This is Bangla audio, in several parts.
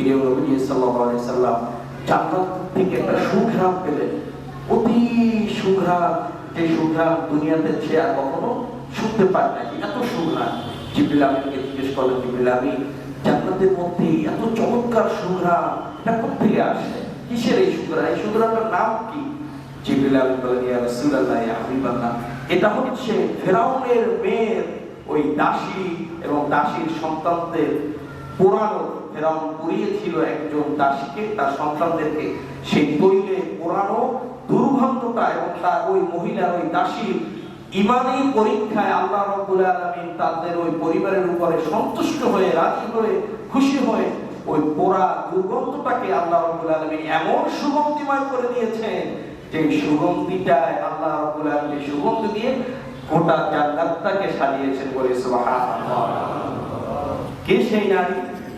প্রিয় নবী আলাইহি সাল্লাম জান্নাত থেকে একটা সুঘ্রাণ পেলেন। অতি সুঘ্রাণ, যে সুঘ্রাণ দুনিয়াতে সে আর কখনো শুনতে পায় নাকি এত সুঘ্রাণ। জিবরিল আমিনকে জিজ্ঞেস করলেন, জিবরিল আমিন, জান্নাতের মধ্যে এত চমৎকার সুঘ্রাণ, এটা কোথেকে আসে কিসের এই সুঘ্রাণ? এই সুঘ্রাণটার নাম কি? জিবরিল আমিন বলেন ইয়া রাসূলুল্লাহ, ইয়া হাবিবাল্লাহ এটা হচ্ছে ফেরাউনের মেয়ের ওই দাসী এবং দাসীর সন্তানদের পোড়ানো ফেরাউন পুড়িয়েছিল একজন দাসীকে, তার সন্তানদেরকে, সেই তৈলে পোড়ানো দুর্গন্ধটা এবং তার ওই মহিলার ওই দাসীর ইমানি পরীক্ষায় আল্লাহ রাব্বুল আলামিন তাদের ওই পরিবারের উপরে সন্তুষ্ট হয়ে, রাজি হয়ে, খুশি হয়ে ওই পোড়া দুর্গন্ধটাকে আল্লাহ রাব্বুল আলামিন এমন সুগন্ধিময় করে দিয়েছেন যে সুগন্ধিটায় আল্লাহ রাব্বুল আলামিন সুগন্ধি দিয়ে গোটা জান্নাতটাকে সাজিয়েছেন বলে সুবহানাল্লাহ। কে সেই নারী?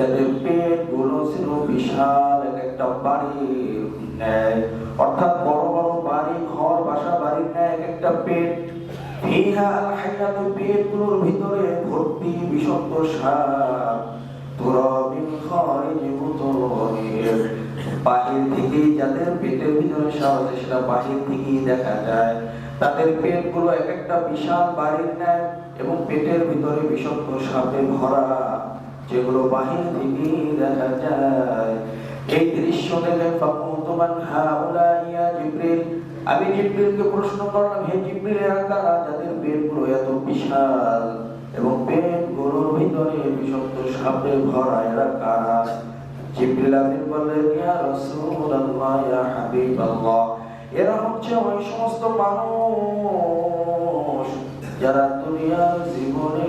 যাদের পেটগুলো ছিল বিশাল এক একটা ন্যায়, অর্থাৎ বড় বড় বাড়ি, ঘর, বাসা, বাড়ির ন্যায় এক একটা পেট। পেটগুলোর ভিতরে ভর্তি পেটের ভিতরে আছে, সেটা বাহির দেখা যায়। তাদের পেটগুলো এক একটা বিশাল বাড়ির ন্যায় এবং পেটের ভিতরে বিষাক্ত সাপে ভরা। যেগুলো বাহির এই দৃশ্য জিবরিল। আমি জিবরিলকে প্রশ্ন করলাম, হে যাদের পেটগুলো এত বিশাল এবং ভিতরে সাপে ভরা এরা কারা জিবরিল বললেন, ইয়া রাসূলুল্লাহ, ইয়া হাবিবাল্লাহ, এরা হচ্ছে ওই সমস্ত মানুষ যারা দুনিয়ার জীবনে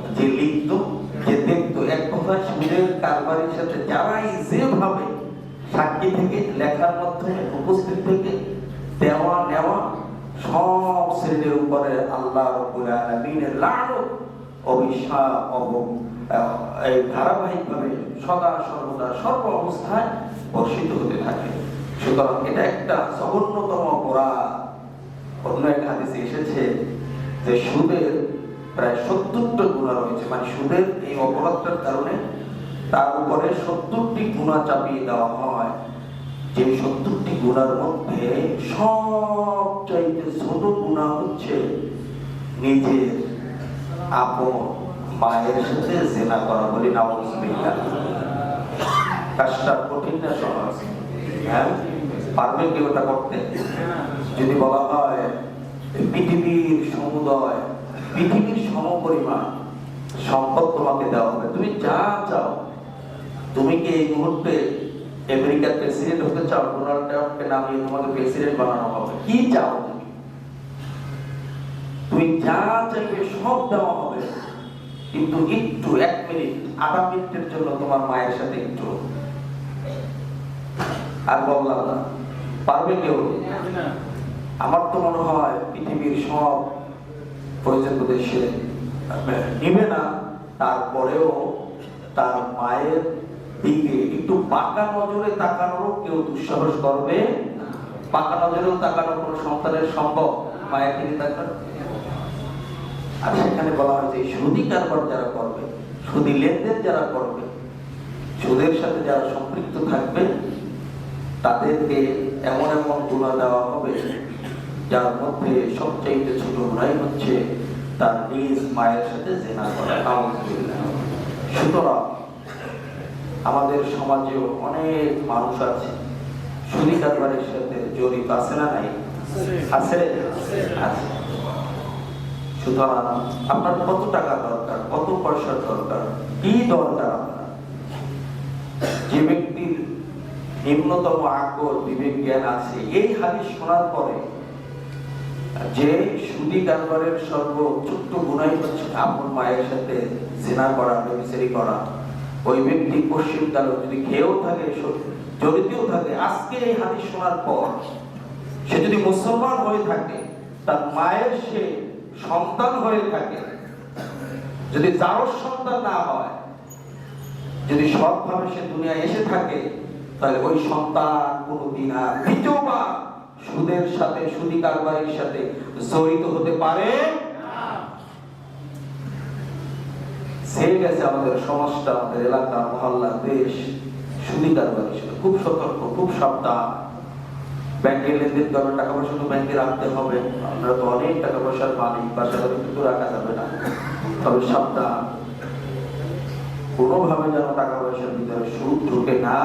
এক কথায় সুদের কারবারের সাথে যারাই যেভাবে সাক্ষী থেকে, লেখার মাধ্যমে উপস্থিত থেকে দেওয়া নেওয়া সব শ্রেণির উপরে আল্লাহ রব্বুল আলামিনের অব এই ধারাবাহিকভাবে সদা সর্বদা সর্ব অবস্থায় বর্ষিত হতে থাকে। সুতরাং এটা একটা জঘন্যতম অপরাধ। অন্য এক হাদিসে এসেছে যে সুদের প্রায় সত্তরটা গুণা রয়েছে। মানে সুদের এই অপরাধটার কারণে তার উপরে সত্তরটি গুণা চাপিয়ে দেওয়া হয়। যে সত্তরটি গুণার মধ্যে সবচাইতে ছোট গুণা হচ্ছে নিজের আপন মায়ের সাথে জেনা করা বলি নাউজুবিল্লাহ। কাজটা কঠিন না সহজ। হ্যাঁ? পারবে কি ওটা করতে? যদি বলা হয় পৃথিবীর সমুদয় পৃথিবীর সমপরিমাণ সম্পদ তোমাকে দেওয়া হবে। তুমি যা চাও, তুমি কি এই মুহূর্তে আমেরিকার প্রেসিডেন্ট হতে চাও, ডোনাল্ড ট্রাম্পকে নামিয়ে তোমাকে প্রেসিডেন্ট বানানো হবে? কি চাও তুমি? তুমি যা চাইবে সব দেওয়া হবে। কিন্তু একটু, এক মিনিট, আধা মিনিটের জন্য তোমার মায়ের সাথে একটু। আর বললাম না, পারবে কেউ? আমার তো মনে হয় পৃথিবীর সব প্রয়োজন দেশে নিবে না তারপরেও তার মায়ের দিকে একটু পাকা নজরে তাকানোরও কেউ দুঃসাহস করবে পাকা নজরেও তাকানো কোনো সন্তানের সম্ভব মায়ের দিকে তাকানো? আর সেখানে বলা হয় যে সুদী কারবার যারা করবে, সুদী লেনদেন যারা করবে, সুদের সাথে যারা সম্পৃক্ত থাকবে, তাদেরকে এমন এমন গুণা দেওয়া হবে যার মধ্যে সবচাইতে ছোট গুণাই হচ্ছে তার নিজ মায়ের সাথে জেনা করা। সুতরাং আমাদের সমাজেও অনেক মানুষ আছে সুদী কারবারের সাথে জড়িত আছে না নাই? আছে সুতরাং আপনার কত টাকা দরকার, কত পয়সার দরকার, কি দরকার আপনার? যে ব্যক্তির নিম্নতম আকর বিবেক, জ্ঞান আছে, এই হাদিস শোনার পরে যে সুদি কারবারের সর্বোচ্চ গুণাই হচ্ছে আপন মায়ের সাথে জেনা করা বেবিচারি করা। ওই ব্যক্তি পশ্চিম কালে যদি খেয়েও থাকে জড়িতও থাকে, আজকে এই হাদিস শোনার পর সে যদি মুসলমান হয়ে থাকে, তার মায়ের সে সন্তান হয়ে থাকে। যদি যার সন্তান না হয়, যদি সৎভাবে সে দুনিয়া এসে থাকে, তাহলে ওই সন্তান কোনোদিন আর দ্বিতীয়বার সুদের সাথে, সুদি কারবারির সাথে জড়িত হতে পারে ছেড়ে গেছে আমাদের সমাজটা, আমাদের এলাকা, মহল্লা, দেশ, সুদি কারবারির সাথে। খুব সতর্ক, খুব সাবধান। ব্যাংকে লেনদেন করবে টাকা পয়সা তো ব্যাংকে রাখতে হবে। আমরা তো অনেক টাকা পয়সার মালিক, বাসায় কিন্তু রাখা যাবে না। তবে সাবধান। কোনোভাবে যেন টাকা পয়সার ভিতরে সুদ ঢুকে না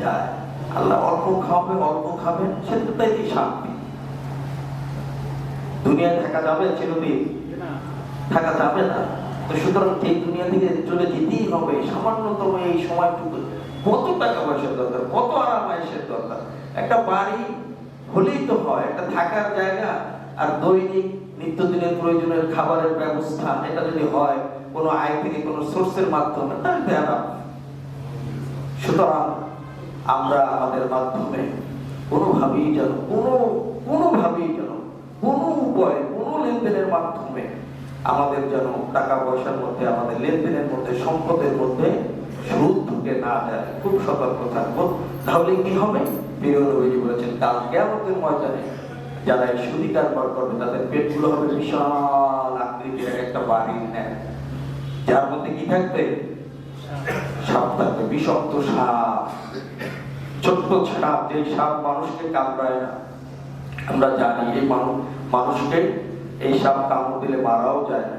যায়। আল্লাহ অল্প খাওয়াবে, অল্প খাবেন সেটা তাই শান্তি। দুনিয়ায় থাকা যাবে চিরদিন। থাকা যাবে না। তো সুতরাং এই দুনিয়া থেকে চলে যেতেই হবে। সামান্যতম এই সময়টুকু। কত টাকা পয়সার দরকার, কত আরাম আয়েসের দরকার। একটা বাড়ি হলেই তো হয়, একটা থাকার জায়গা আর দৈনিক নিত্যদিনের প্রয়োজনের খাবারের ব্যবস্থা, এটা যদি হয়, কোনো আয় থেকে কোনো সোর্সের মাধ্যমে, তাহলে সুতরাং আমরা আমাদের মাধ্যমে কোনোভাবেই যেন কোনো, কোনোভাবেই যেন কোনো উপায়ে, কোনো লেনদেনের মাধ্যমে আমাদের যেন টাকা পয়সার মধ্যে, আমাদের লেনদেনের মধ্যে, সম্পদের মধ্যে সুদ ঢুকে না যায়। খুব সতর্ক থাকব। তাহলে কি হবে? বলেছেন, কাল কেমতের ময়দানে যারা এই সুদি করবে, তাদের পেটগুলো হবে বিশাল আকৃতির, একটা বাড়ির নেয় যার মধ্যে কি থাকবে? সাপ থাকবে, বিষাক্ত সাপ। যে সাপ মানুষকে কামড়ায় না। আমরা জানি এই মানুষ মানুষকে এই সাপ কামড় দিলে মারাও যায় না।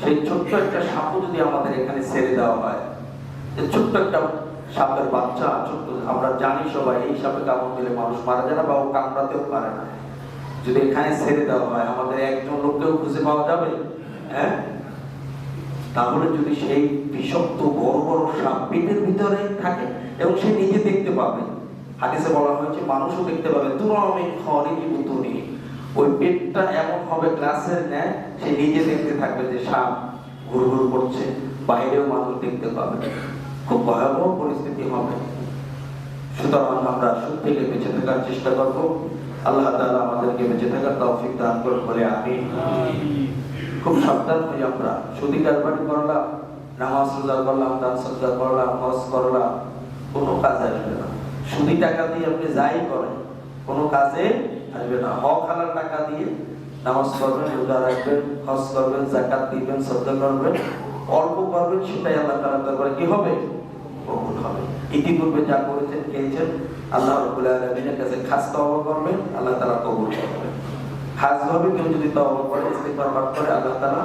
সেই ছোট্ট একটা সাপও যদি আমাদের এখানে ছেড়ে দেওয়া হয় ছোট্ট একটা সাপের বাচ্চা, ছোট্ট আমরা জানি সবাই এই সাপে কামড় দিলে মানুষ মারা যায় না বা ও কামড়াতেও পারে না। যদি এখানে ছেড়ে দেওয়া হয়, আমাদের একজন লোককেও খুঁজে পাওয়া যাবে হ্যাঁ? তাহলে যদি সেই বিষাক্ত বড় বড় সাপ পেটের ভিতরে থাকে এবং সে নিজে দেখতে পাবে হাদিসে বলা হয়েছে, মানুষও দেখতে পাবে তুরামিন খরিজি বুতুনি ওই পেটটা এমন হবে, গ্লাসের ন্যায় সে নিজে দেখতে থাকবে যে সাপ ঘুরঘুর করছে, বাইরেও মানুষ দেখতে পাবে। খুব ভয়াবহ পরিস্থিতি হবে। সুতরাং আমরা সুদ থেকে বেঁচে থাকার চেষ্টা করব। আল্লাহ তাআলা আমাদেরকে বেঁচে থাকার তৌফিক দান করুন বলে আমি খুব সাবধান হই আমরা। সুদি কারবারি করলাম, নামাজ রোজা করলাম, দান সদকা করলাম, হজ করলাম, কোনো কাজে আসবে না। সুদি টাকা দিয়ে আপনি যাই করেন, কোনো কাজে আসবে না। হক হালাল টাকা দিয়ে নামাজ করবেন রোজা রাখবেন, হজ করবেন জাকাত দিবেন সদকা করবেন, অল্প করবেন, সেটাই আল্লাহ তাআলা দরবারে কি হবে? কবুল হবে। ইতিপূর্বে যা করেছেন, খেয়েছেন, আল্লাহ রাব্বুল আলামিনের কাছে খাস তওবা করবেন, আল্লাহ তালা কবুল করবেন। খাস ভাবে কেউ যদি তওবা করে, ইস্তিগফার পাঠ করে, আল্লাহ তাআলা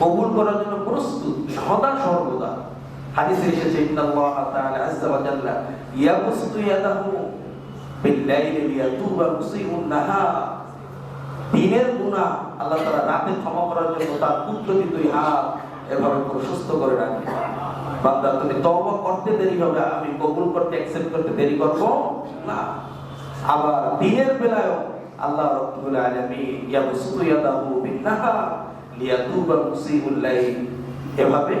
কবুল করার জন্য প্রস্তুত, সদা সর্বদা। হাদিসে এসেছে, ইন্নাল্লাহ তাআলা আযজা ওয়া জাল্লা ইয়াবসুতু ইয়াদাহু বিল-লাইলি লিয়াতুবা মুসিউন নাহার দিনের গুনাহ আল্লাহ তাআলা রাতে ক্ষমা করার জন্য তার কুদরতি দুই হাত এভাবে প্রশস্ত করে রাখে। বান্দা তুমি তওবা করতে দেরি হবে, আমি কবুল করতে অ্যাকসেপ্ট করতে দেরি করব না। আবার দিনের বেলায়ও আল্লাহ রাব্বুল আলামিন ইয়াবসুতু ইয়াদাহু বিন-নাহার লিয়াতুবা মুসিউল লাইল এভাবে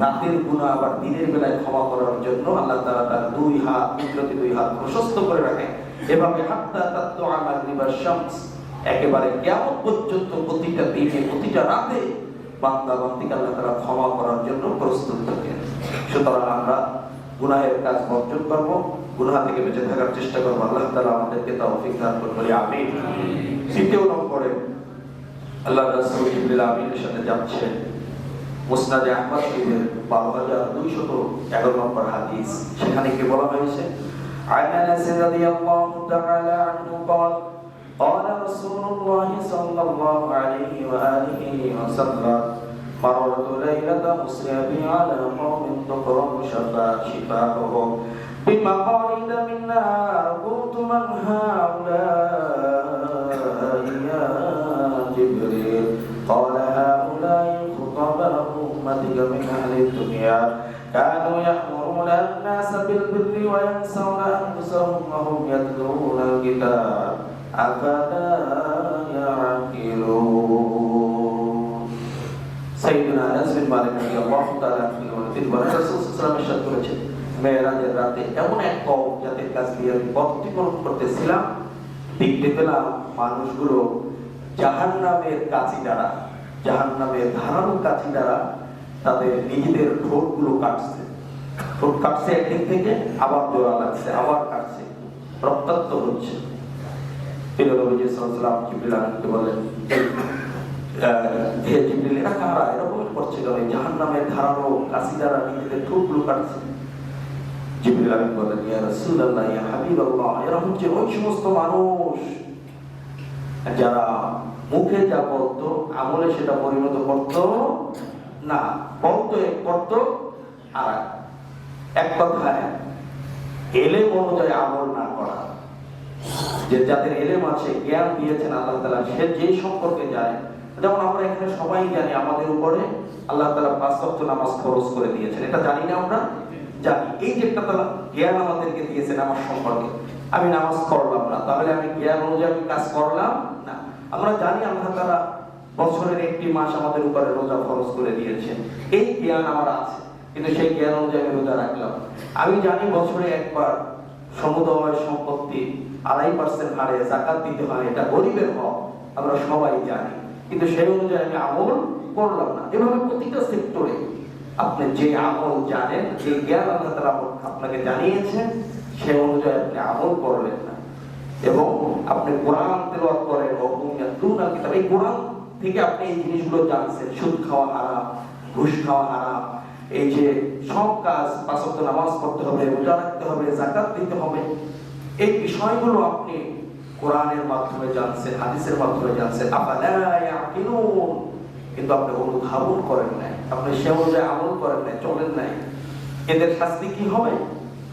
রাতের গুনাহ আবার দিনের বেলায় ক্ষমা করার জন্য আল্লাহ তাআলা তার দুই হাত কুদরতি দুই হাত প্রশস্ত করে রাখে। এভাবে হাত্তা শামস একেবারে কেমন পর্যন্ত প্রতিটা দিনে প্রতিটা রাতে বান্দা বান্দিকে আল্লাহ ক্ষমা করার জন্য প্রস্তুত থাকেন সুতরাং আমরা গুনাহের কাজ বর্জন করব গুনাহ থেকে বেঁচে থাকার চেষ্টা করব। আল্লাহ তাআলা আমাদেরকে তৌফিক দান করুন বলি আমিন। তৃতীয় নম্বরে আল্লাহ রাসূল আমিনের সাথে যাচ্ছেন। মুসনাদে আহমদ শরীফের বারো হাজার দুইশত এগারো নম্বর হাদিস সেখানে কি বলা হয়েছে عن انس رضي الله تعالى عنه قال قال رسول الله صلى الله عليه واله وسلم مررت ليلة مسرع على قوم تقرب شفا شفاههم بمقاليد من نار قلت من هؤلاء يا جبريل قال هؤلاء خطباء أمتك من أهل الدنيا كانوا يأمرون الناس بالبر وينسون أنفسهم وهم يتلون الكتاب أفلا يعقلون সাইয়েদনা আনাস বিন মালিক রাদিয়াল্লাহু তাআলা আনহু তিনি বলেন রাসূল সাল্লাল্লাহু আলাইহি ওয়াসাল্লাম ইরশাদ করেছেন মেরাজের রাতে এমন এক কওম যাদের কাছ দিয়ে আমি পথ অতিক্রম করতেছিলাম দেখতে পেলাম মানুষগুলো জাহান্নামের কাছি দ্বারা জাহান্নামের ধারালো কাছি দ্বারা তাদের নিজেদের ঠোঁটগুলো কাটছে। ঠোঁট কাটছে একদিক থেকে, আবার জোড়া লাগছে, আবার কাটছে। রক্তাক্ত হচ্ছে। ধারালো কাশি নিজেদের কাটছে। এরা হচ্ছে সমস্ত মানুষ যারা মুখে যা বলতো, আমলে সেটা পরিণত করত না, বলতো এক করত আর এক। কথায় এলে অনুযায়ী আমল না করা। যে যাদের এলেম আছে, জ্ঞান দিয়েছেন আল্লাহ তালা সে যে সম্পর্কে জানে। যেমন আমরা এখানে সবাই জানি, আমাদের উপরে আল্লাহ তালা পাঁচ ওয়াক্ত নামাজ খরচ করে দিয়েছেন। এটা জানি না আমরা? জানি। এই যে একটা তালা, জ্ঞান আমাদেরকে দিয়েছেন আমার সম্পর্কে। আমি নামাজ পড়লাম না, তাহলে আমি জ্ঞান অনুযায়ী আমি কাজ করলাম না। আমরা জানি আল্লাহ তালা বছরের একটি মাস আমাদের উপরে রোজা খরচ করে দিয়েছেন এই জ্ঞান আমার আছে, কিন্তু সেই জ্ঞান অনুযায়ী আমি রোজা রাখলাম। আমি জানি বছরে একবার সমুদয় সম্পত্তি আড়াই পার্সেন্ট হারে জাকাত দিতে হয়, এটা গরিবের হক, আমরা সবাই জানি। কিন্তু সেই অনুযায়ী আমি আমল করলাম না। এভাবে প্রতিটা সেক্টরে আপনি যে আমল জানেন, যে জ্ঞান আল্লাহ তাআলা আপনাকে জানিয়েছেন, সেই অনুযায়ী আপনি আমল করলেন না। এবং আপনি কোরআন তেলাওয়াত করেন, ও দুনা কিতাব, এই কোরআন থেকে আপনি এই জিনিসগুলো জানছেন, সুদ খাওয়া হারাম, ঘুষ খাওয়া হারাম, এই যে সব কাজ পাঁচ নামাজ পড়তে হবে, রোজা রাখতে হবে, যাকাত দিতে হবে, এই বিষয়গুলো আপনি কোরআনের মাধ্যমে জানছেন, হাদিসের মাধ্যমে জানছেন। ইয়াকিলুন? কিন্তু আপনি অনুধাবন করেন নাই। আপনি সে অনুযায়ী আমল করেন নাই, চলেন নাই। এদের শাস্তি কি হবে?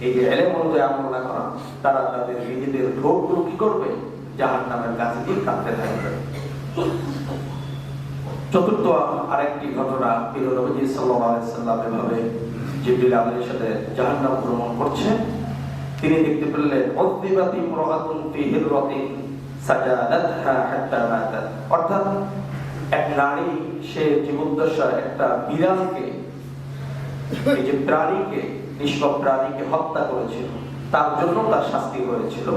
এই যে এলেম অনুযায়ী আমল না করা, তারা তাদের নিজেদের ঠোঁটগুলো কি করবে? জাহান নামের কাছে দিয়ে কাঁদতে থাকবে। চতুর্থ আরেকটি ঘটনা এভাবে জিবরিল সাথে জাহান্নাম ভ্রমণ করছেন তিনি দেখতে পেলেন ফি সাজাদাতহা হাত্তা মাতাত। অর্থাৎ এক নারী, সে জীবদ্দশায় একটা বিড়ালকে, এই যে প্রাণীকে, নিষ্পাপ প্রাণীকে হত্যা করেছিল। তার জন্য তার শাস্তি হয়েছিল।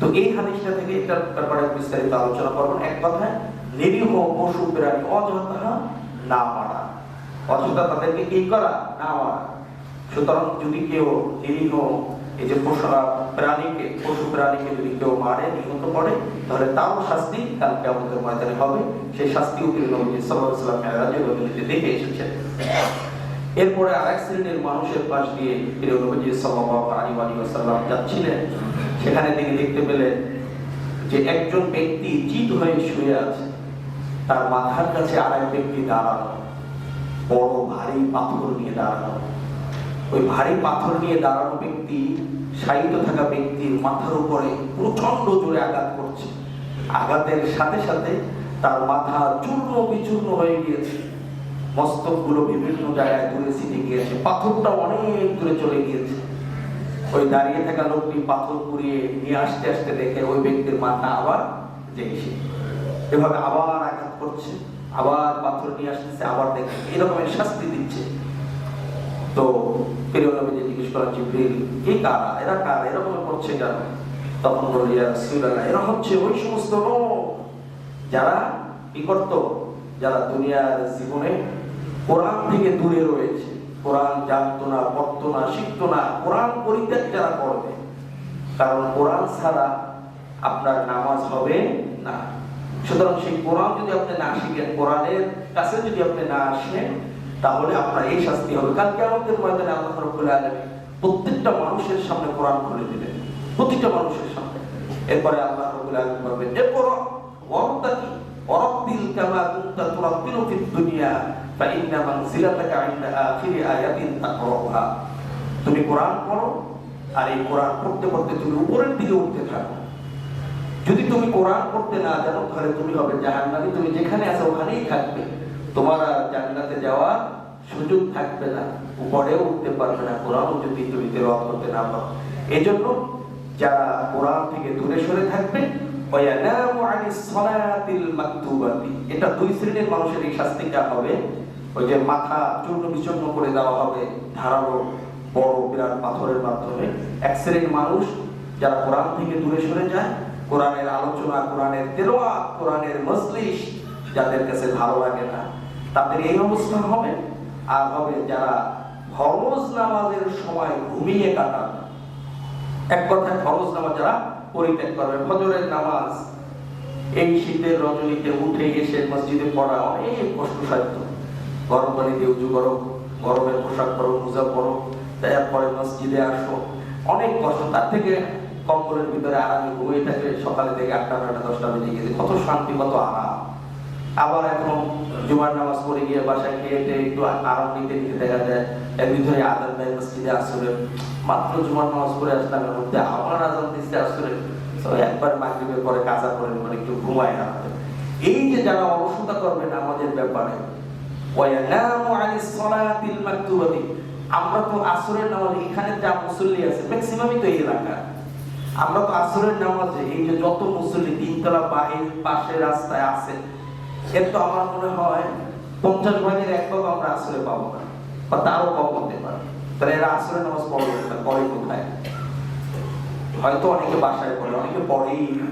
তো এই হাদিসটা থেকে এটার ব্যাপারে বিস্তারিত আলোচনা করব। এক কথায় নিরীহ পশু প্রাণী অযথা না মারা। অযথা তাদেরকে কি করা? না মারা। সুতরাং যদি কেউ নিরীহ এই যে পশু প্রাণীকে পশু প্রাণীকে যদি কেউ মারে, নিহত করে, তাহলে তারও শাস্তি কাল কেমতের ময়দানে হবে। সেই শাস্তি দেখে এসেছেন এরপরে আরেক শ্রেণির মানুষের পাশ দিয়ে প্রিয় ওয়াসাল্লাম যাচ্ছিলেন। সেখানে তিনি দেখতে পেলেন যে একজন ব্যক্তি চিত হয়ে শুয়ে আছে। তার মাথার কাছে আর এক ব্যক্তি দাঁড়ানো বড় ভারী পাথর নিয়ে দাঁড়ানো ওই ভারী পাথর নিয়ে দাঁড়ানো ব্যক্তি শায়িত থাকা ব্যক্তির মাথার উপরে প্রচণ্ড জোরে আঘাত করছে। আঘাতের সাথে সাথে তার মাথা চূর্ণ বিচূর্ণ হয়ে গিয়েছে। মস্তকগুলো বিভিন্ন জায়গায় দূরে ছিটে গিয়েছে। পাথরটা অনেক দূরে চলে গিয়েছে। ওই দাঁড়িয়ে থাকা লোকটি পাথর পুড়িয়ে নিয়ে আসতে আসতে দেখে ওই ব্যক্তির মাথা আবার জেগেছে এভাবে আবার আঘাত করছে, আবার পাথর নিয়ে আসতেছে, আবার দেখে এরকমের শাস্তি দিচ্ছে। তো জিজ্ঞেস করা জিব্রিল কারা? এরা কারা? এরকম করছে কেন? তখন রাসূলুল্লাহ, এরা হচ্ছে ওই সমস্ত যারা কি করত? যারা দুনিয়ার জীবনে কোরআন থেকে দূরে রয়েছে। কোরআন জানতো না, পড়তো না, শিখতো না, কোরআন পরিত্যাগ যারা করবে, কারণ কোরআন ছাড়া আপনার নামাজ হবে না। সুতরাং সেই কোরআন যদি আপনি না শিখেন কোরআনের কাছে যদি আপনি না আসেন তাহলে আপনার এই শাস্তি হবে কালকে আমাদের ময়দানে আল্লাহ রাব্বুল আলামিন প্রত্যেকটা মানুষের সামনে কোরআন খুলে দিবেন প্রতিটা মানুষের সামনে এরপরে আল্লাহ রাব্বুল আলামিন বলবেন এরপর ওয়ারতাকি ওয়ারাব্বিল কামা কুনতা তুরাব্বিলু ফিদ দুনিয়া فإن منزلتك عند آخر آية تقرأها তুমি কোরআন পড়ো আর এই কোরআন পড়তে পড়তে তুমি উপরের দিকে উঠতে থাকো যদি তুমি কোরআন পড়তে না জানো, তাহলে তুমি হবে জাহান্নামী। তুমি যেখানে আছো, ওখানেই থাকবে। তোমার আর জান্নাতে যাওয়ার সুযোগ থাকবে না। উপরেও উঠতে পারবে না। কোরআন যদি তুমি তেলাওয়াত করতে না পারো। এই জন্য যারা কোরআন থেকে দূরে সরে থাকবে এটা দুই শ্রেণির মানুষের এই শাস্তিটা হবে। ওই যে মাথা চূর্ণ বিচূর্ণ করে দেওয়া হবে ধারালো বড় বিরাট পাথরের মাধ্যমে। এক শ্রেণির মানুষ যারা কোরআন থেকে দূরে সরে যায় কোরআনের আলোচনা, কোরআনের তেলাওয়াত, কোরআনের মজলিস যাদের কাছে ভালো লাগে না, তাদের এই অবস্থা হবে। আর হবে যারা ফরজ নামাজের সময় ঘুমিয়ে কাটান। এক কথায় ফরজ নামাজ যারা পরিত্যাগ করবে। ফজরের নামাজ এই শীতের রজনীতে উঠে এসে মসজিদে পড়া অনেক কষ্টসাধ্য। গরম পানি দিয়ে উজু করো, গরমের পোশাক পরো, মোজা পরো, তারপরে মসজিদে আসো। অনেক কষ্ট। তার থেকে কম্বলের ভিতরে আরামে ঘুমিয়ে থাকে সকালে থেকে আটটা নয়টা, দশটা বেজে গেছে। কত শান্তি, কত আরাম। আবার এখন জুমার নামাজ পড়ে গিয়ে বাসায় খেয়ে একটু আরাম নিতে নিতে দেখা যায়, একদিন ধরে আদান দেয় মসজিদে আসলে মাত্র জুমার নামাজ পড়ে আসলাম, এর মধ্যে আমার আজান দিচ্ছে আসলে একবার মাগরিবের পরে কাজা করে মানে একটু ঘুমায় না এই যে যারা অলসতা করবেন আমাদের ব্যাপারে আমরা তো আসরের নামাজ, এখানে যা মুসল্লি আছে ম্যাক্সিমামই তো এই এলাকা আমরা তো আসরের নামাজে এই যে যত মুসল্লি তিনতলা বাহির, পাশে রাস্তায় আছে, এর তো আমার মনে হয় পঞ্চাশ ভাগের এক ভাগ আমরা আসরে পাবো না, বা তারও কম হতে পারে। তাহলে এরা আসরে নামাজ পড়বে না পড়ে কোথায়? হয়তো অনেকে বাসায় পড়ে, অনেকে পড়েই না।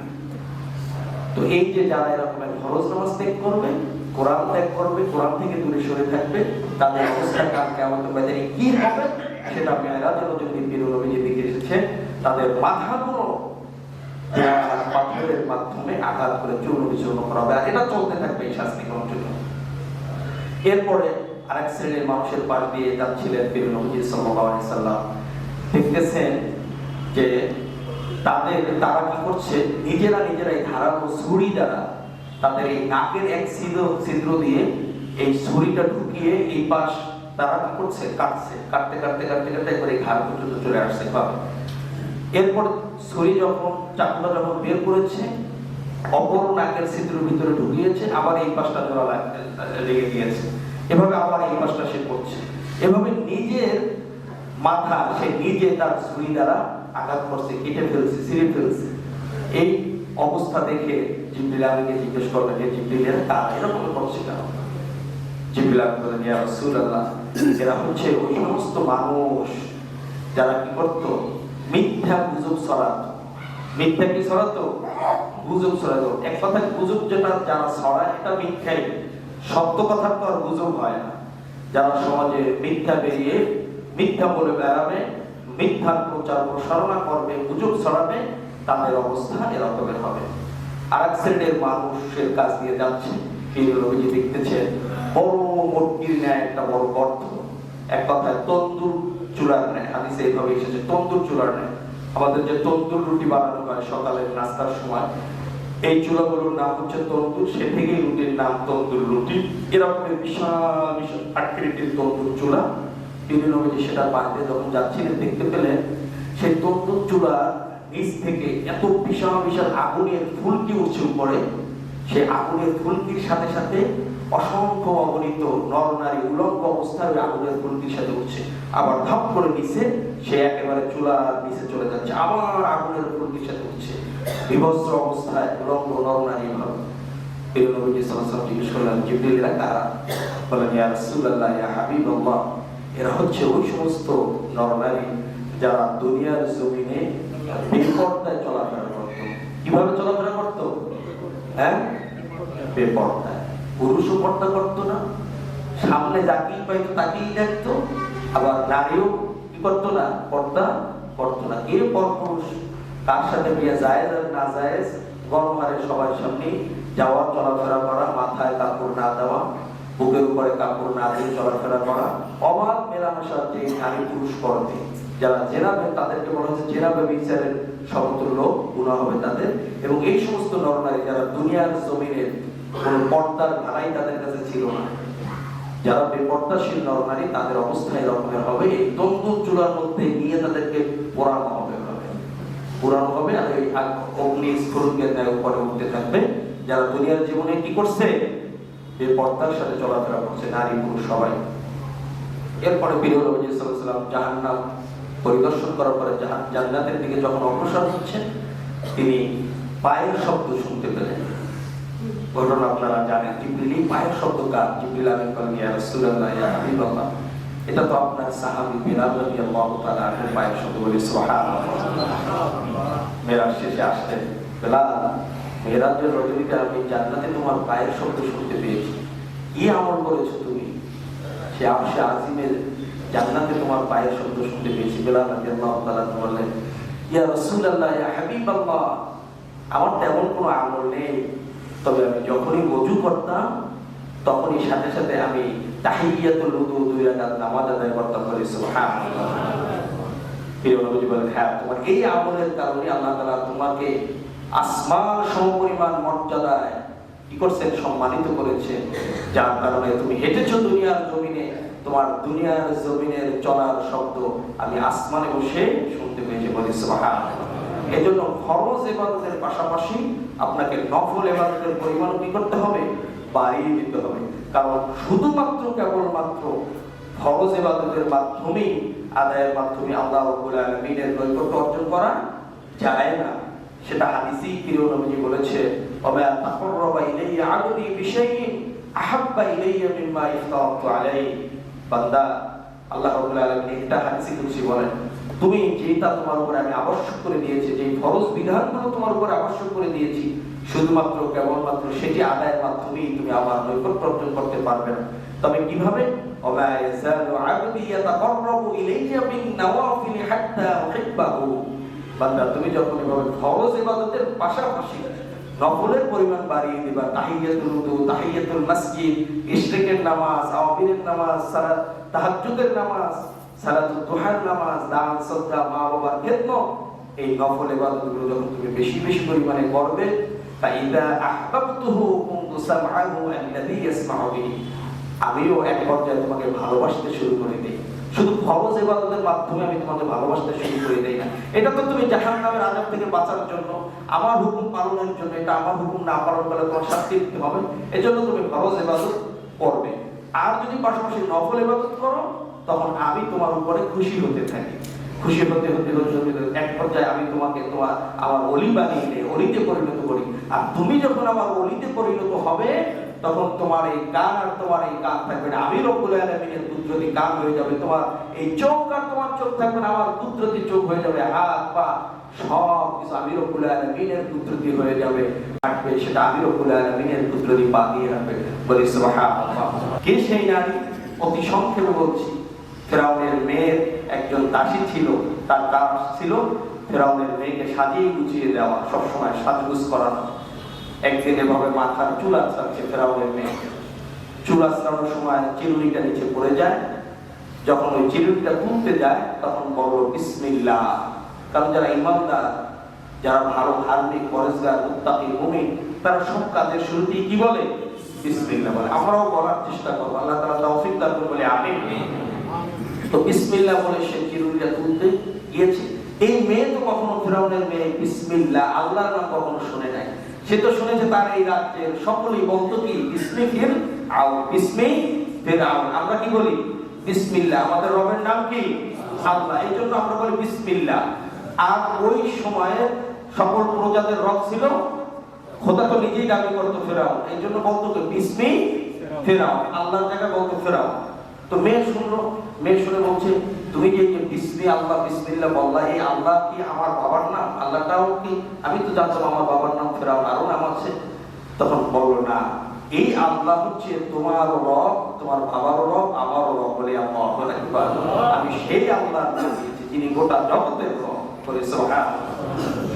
তো এই যে যারা এরকম ফরজ নামাজ ত্যাগ করবে, কোরআন ত্যাগ করবে, কোরআন থেকে দূরে সরে থাকবে, তাদের অবস্থা কাল কেমন বাজারে কি হবে, সেটা মেয়েরাজ যদি বিরুল অভিযোগ দিকে এসেছে তাদের মাথাগুলো পাথরের মাধ্যমে আঘাত করে চূর্ণ বিচূর্ণ করা হবে এটা চলতে থাকবে এই শাস্তি জন্য। এরপরে আরেক শ্রেণির মানুষের পাশ দিয়ে যাচ্ছিলেন বীর নবী সাল্লাম। দেখতেছেন যে তাদের, তারা কি করছে? নিজেরা নিজেরাই ধারালো ছুরি দ্বারা তাদের এই নাকের এক ছিদ্র ছিদ্র দিয়ে এই ছুরিটা ঢুকিয়ে এই পাশ তারা কি করছে? কাটছে। কাটতে কাটতে কাটতে কাটতে একবার এই ঘাড় পর্যন্ত চলে আসছে। পাবে এরপর ছুরি যখন চাকুটা যখন বের করেছে, অপর নাকের ছিদ্রের ভিতরে ঢুকিয়েছে, আবার এই পাশটা জোড়া লাগ- গিয়েছে। এভাবে আবার এই পাশটা সে করছে। এভাবে নিজের মাথা, সে নিজে তার ছুরি দ্বারা আঘাত করছে, কেটে ফেলছে, ছিঁড়ে ফেলছে। এই অবস্থা দেখে জিব্রিল আলীকে জিজ্ঞেস করলেন যে জিব্রিলের তারা এরকম করছে কেন জিব্রিল আলী বলেন ইয়া এরা হচ্ছে ওই সমস্ত মানুষ যারা কি করতো মিথ্যা গুজব ছড়াতো মিথ্যা কি ছড়াতো গুজব ছড়াতো এক কথায় গুজব যেটা, যারা ছড়ায় এটা মিথ্যাই। সত্য কথা তো আর গুজব হয় না। যারা সমাজে মিথ্যা বেরিয়ে মিথ্যা বলে বেড়াবে, মিথ্যার প্রচার প্রসারণা করবে, গুজব ছড়াবে, তাদের অবস্থা এরকমের হবে। আর এক শ্রেণির মানুষের কাছ দিয়ে যাচ্ছে। দেখতেছে? বড় মূর্তির ন্যায় একটা বড় গর্ত। এক কথায় তন্দুর চুলার নেয় হাদিসে এইভাবে এসেছে। তন্দুর চুলার নেয় আমাদের যে তন্দুর রুটি বানানো হয় সকালের নাস্তার সময়, এই চুলাগুলোর নাম হচ্ছে তন্দুর। সে থেকেই রুটির নাম তন্দুর রুটি। এরকমের বিশাল বিশাল আকৃতির তন্দুর চুলা। তিনি নবীজি সেটা বাড়িতে যখন যাচ্ছিলেন দেখতে পেলেন সেই তন্দুর চুলার নিচ থেকে এত বিশাল বিশাল আগুনের ফুলকি উঠছে উপরে। সেই আগুনের ফুলকির সাথে সাথে অসংখ্য অগণিত নর, নারী উলঙ্গ অবস্থায় ওই আগুনের ফুলকির সাথে উঠছে আবার ধাপ করে নিচে সে একেবারে চুলার নিচে চলে যাচ্ছে। আবার আগুনের ফুলকির সাথে উঠছে বিভস্ত্র অবস্থায় উলঙ্গ নর, নারী ভাবে। চলাফেরা করত। কীভাবে চলাফেরা করত? হ্যাঁ? বেপর্দায়। পুরুষও পর্দা করতো না, সামনে যাকেই পাইতো তাকেই দেখতো, আবার নারীও কি করতো না, পর্দা করতো না। কে পরপুরুষ? কার সাথে বিয়ে জায়েজ আর না জায়েজ? গণহারে সবার সামনে যাওয়া, চলাফেরা করা, মাথায় কাপড় না দেওয়া, বুকের উপরে কাপড় না দিয়ে চলাফেরা করা অবাধ মেলামেশা যে নারী পুরুষ করবে, যারা জেনাবে, তাদেরকে বলা হচ্ছে জেনাবে বিচারের সমতুল্য গুণা হবে তাদের। এবং এই সমস্ত নরনারী যারা দুনিয়ার জমিনের কোন পর্দার ধারাই তাদের কাছে ছিল না। যারা বেপর্দাশীল নরনারী, তাদের অবস্থা এরকমের হবে। এই দ্বন্দ্ব চূড়ার মধ্যে নিয়ে তাদেরকে পোড়ানো হবে পোড়ানো হবে আর এই অগ্নি স্ফুরুকের ন্যায় উপরে উঠতে থাকবে। যারা দুনিয়ার জীবনে কি করছে? বেপর্দার সাথে চলাফেরা করছে, নারী পুরুষ সবাই। এরপরে নবী সাল্লাল্লাহু জাহান্নাম পরিদর্শন করার পরে জান্নাতের দিকে যখন অগ্রসর হচ্ছেন, তিনি পায়ের শব্দ শুনতে পেলেন। ঘটনা আপনারা জানেন পায়ের শব্দ কার? জিবরিল আমিন ইয়া রাসূলুল্লাহ এটা তো আপনার সাহাবী বিলাল রাদিয়াল্লাহু তাআলা আনহু পায়ের শব্দ বলে, সুবহানাল্লাহ। মেরাজ শেষে আসতেন। বিলাল মেরাজের রজনীতে আমি জান্নাতে তোমার পায়ের শব্দ শুনতে পেয়েছি। কি আমল করেছ তুমি? সে আরশে আজিমের জান্নাতে তোমার পায়ের শব্দ শুনতে পেয়েছি। বিলাল রাদিয়াল্লাহু তাআলা বললেন, ইয়া রাসূলুল্লাহ, ইয়া আমার তেমন কোনো আমল নেই। তবে আমি যখনই ওযু করতাম, তখনই সাথে সাথে আমি তাহিয়াতুল রাকাত নামাজ আদায় করতাম সুবহানাল্লাহ। হ্যাঁ তোমার এই আমলের কারণে আল্লাহ তাআলা তোমাকে আসমান সমপরিমাণ মর্যাদায় কি করছেন? সম্মানিত করেছেন। যার কারণে তুমি হেঁটেছো দুনিয়ার জমিনে, তোমার দুনিয়ার জমিনের চলার শব্দ আমি আসমানে বসে শুনতে পেয়েছি, বলি সুবহানাল্লাহ। এজন্য ফরজ ইবাদতের পাশাপাশি আপনাকে নফল ইবাদতের পরিমাণ কি করতে হবে? বাড়িয়ে দিতে হবে। কারণ শুধুমাত্র কেবলমাত্র ফরজ ইবাদতের মাধ্যমেই, আদায়ের মাধ্যমে আল্লাহ রাব্বুল আলামিনের নৈকট্য অর্জন করা যায় না। সেটা হাদিসি প্রিয় নবীজি বলেছে, ওমা তাকাররাবা ইলাইয়া আবদি বিশাইইন আহাব্বা ইলাইয়া মিম্মা ইফতারাতু আলাইহি। বান্দা, আল্লাহ রাব্বুল আলামিন এটা হাদিসে কুদসি বলেন তুমি যেটা তোমার উপরে আমি আবশ্যক করে দিয়েছি যে ফরজ বিধানগুলো তোমার উপরে আবশ্যক করে দিয়েছি, শুধুমাত্র কেবলমাত্র সেটি আদায়ের মাধ্যমেই তুমি আমার নৈকট্য অর্জন করতে পারবে না। তবে কীভাবে? তুমি যখন এভাবে ফরজ ইবাদতের পাশাপাশি নফলের পরিমাণ বাড়িয়ে দিবা, তাহিয়াতুল উযু তাহিয়াতুল মসজিদ, ইশরিকের নামাজ নামাজ সালাত তাহাজ্জুদের নামাজ সালাতুল দুহার নামাজ, দান সদকা মা বাবার খেদমত, এই নফল ইবাদতগুলো যখন তুমি বেশি বেশি পরিমাণে করবে, ফাইদা আহবাবতুহু কুনতু সামআহু আল্লাযী ইয়াসমাউ বিহি। আমিও এক পর্যায়ে তোমাকে ভালোবাসতে শুরু করে দিই। শুধু ফরজ ইবাদতের মাধ্যমে আমি তোমাকে ভালোবাসতে শুরু করে দেই না। এটা তো তুমি জাহান্নামের আযাব থেকে বাঁচার জন্য, আমার হুকুম পালনের জন্য, এটা আমার হুকুম না পালন করলে তোমার শাস্তি দিতে হবে। এজন্য তুমি ফরজ ইবাদত করবে। আর যদি পাশাপাশি নফল ইবাদত করো তখন আমি তোমার উপরে খুশি হতে থাকি। খুশি হতে হতে হতে এক পর্যায়ে আমি তোমাকে তোমার, আমার অলি বানিয়ে অলিতে পরিণত করি। আর তুমি যখন আমার অলিতে পরিণত হবে, তখন তোমার এই কান আর তোমার এই কান থাকবে না। আমি রব্বুল আলামিনের কান হয়ে যাবে। তোমার এই চোখ আর তোমার চোখ থাকবে না, আমার কুদরতি চোখ হয়ে যাবে। হাত, পা, সব কিছু আমি রব্বুল আলামিনের হয়ে যাবে। থাকবে সেটা আমি রব্বুল আলামিনের দিয়ে রাখবে। বলি সুবহানাল্লাহ। কে সেই নারী? অতি সংক্ষেপে বলছি। ফেরাউনের মেয়ের একজন দাসী ছিল, তার কাজ ছিল ফেরাউনের মেয়েকে সাজিয়ে গুছিয়ে দেওয়া, সবসময় সাজগুজ করানো একদিন এভাবে মাথার চুল আঁচড়াচ্ছে ফেরাউনের মেয়েকে চুল আঁচড়ানোর সময় চিরুনিটা নিচে পড়ে যায়। যখন ওই চিরুনিটা তুলতে যায়, তখন বলল, বিসমিল্লাহ। কারণ যারা ইমানদার, যারা ভালো ধার্মিক, পরেশগার মুত্তাকি মুমিন, তারা সব কাজের শুরুতেই কি বলে? বিসমিল্লাহ বলে। আমরাও বলার চেষ্টা করব। আল্লাহ তাআলা তৌফিক দান বলে আমিন। তো বলে সে তুলতে গিয়েছে। এই মেয়ে তো কখনো ফেরাউনের মেয়ে আল্লাহর নাম কখনো শুনে নাই। সে তো শুনেছে তার এই রাজ্যের সকলেই বলতো কি আও, বিসমি আমরা কি বলি? বিসমিল্লাহ। আমাদের রবের নাম কি? আল্লাহ। এই জন্য আমরা বলি আর ওই সময়ে সকল প্রজাদের রব ছিল, খোদা তো নিজেই দাবি করতো ফেরাও এই জন্য বলতো বিসমি ফেরাও আল্লাহর জায়গায় বলতো ফেরাও তো মেয়ে শুনলো মেয়ে শুনে বলছে, তুমি যে বিসমি আল্লাহ, বিসমিল্লাহ বললা? এই আল্লাহ কি আমার বাবার নাম? আল্লাহটাও কি? আমি তো জানতাম আমার বাবার নাম ফেরাউন আরও নাম আছে তখন বলল, না, এই আল্লাহ হচ্ছে তোমার রব, তোমার বাবার রব আমারও রব বলে আমি সেই আল্লাহর নাম দিয়েছি, যিনি গোটা জগতের রব বলে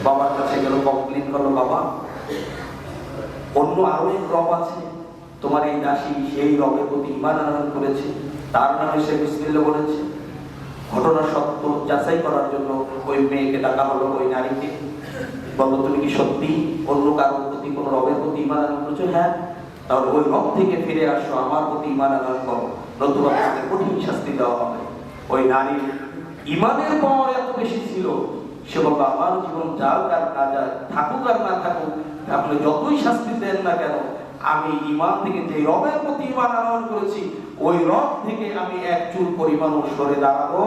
বাবার কাছে গেল কমপ্লেন করল, বাবা, অন্য আরও এক রব আছে। তোমার এই দাসী সেই রবের প্রতি ইমান আনয়ন করেছে। তার নামে সে বিসমিল্লাহ বলেছে। ঘটনা সত্য যাচাই করার জন্য ওই মেয়েকে ডাকা হলো ওই নারীকে। বলো, তুমি কি সত্যি অন্য কারোর প্রতি কোনো রবের প্রতি ইমান আনয়ন করেছ হ্যাঁ। তাহলে ওই রব থেকে ফিরে আসো, আমার প্রতি ইমান আদান করো নতুবা তাদের কঠিন শাস্তি দেওয়া হবে। ওই নারীর ইমানের পাওয়ার এত বেশি ছিল। সে বলবে আমার জীবন যাক আর না যাক থাকুক আর না থাকুক, আপনি যতই শাস্তি দেন না কেন আমি ইমান থেকে যে রবের প্রতি ইমান আহরণ করেছি, ওই রব থেকে আমি এক চুল পরিমাণ সরে দাঁড়াবো।